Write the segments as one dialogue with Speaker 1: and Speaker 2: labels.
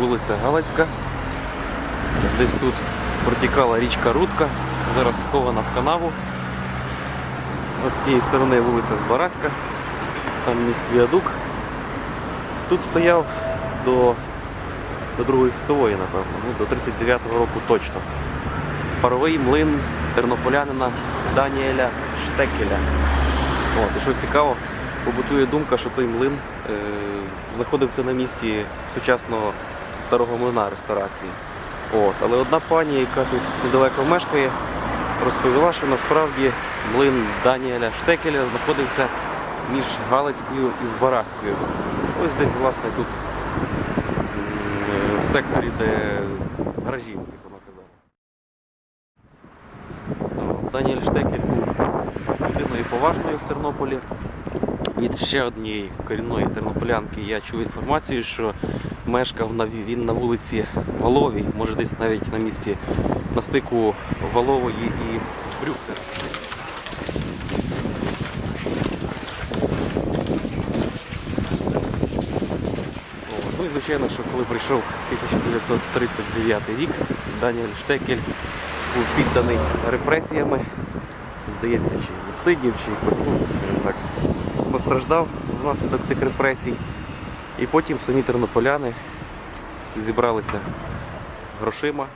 Speaker 1: вулиця Галицька. Десь тут протікала річка Рудка, зараз схована в канаву. От з тієї сторони вулиця Збараська, там міст Віадук. Тут стояв до, до Другої світової, напевно, ну, до 39-го року точно. Паровий млин тернополянина Даніеля Штекеля. От, і що цікаво, побутує думка, що той млин е, знаходився на місці сучасного старого млина реставрації. От, але одна пані, яка тут недалеко мешкає, розповіла, що насправді млин Даніеля Штекеля знаходився між Галицькою і Збаразькою. Ось десь, власне, тут в секторі, де гаражі, як вона казала. Даніель Штекель був людиною поважною в Тернополі. Від ще однієї корінної тернополянки. Я чув інформацію, що мешкав він на вулиці Валовій, може десь навіть на місці на стику Валової і Брюхтер. О, Ну і звичайно, що коли прийшов 1939 рік, Даніель Штекель був підданий репресіями, здається, чи відсидів, чи якось, ну, так, постраждав внаслідок тих репресій. І потім самі тернополяни зібралися грошима.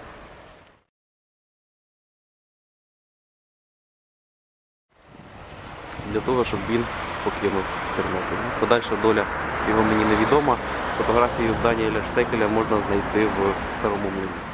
Speaker 1: Для того, щоб він покинув Тернопіль. Ну, Подальша доля його мені невідома. Фотографію Даніеля Штекеля можна знайти в старому млині.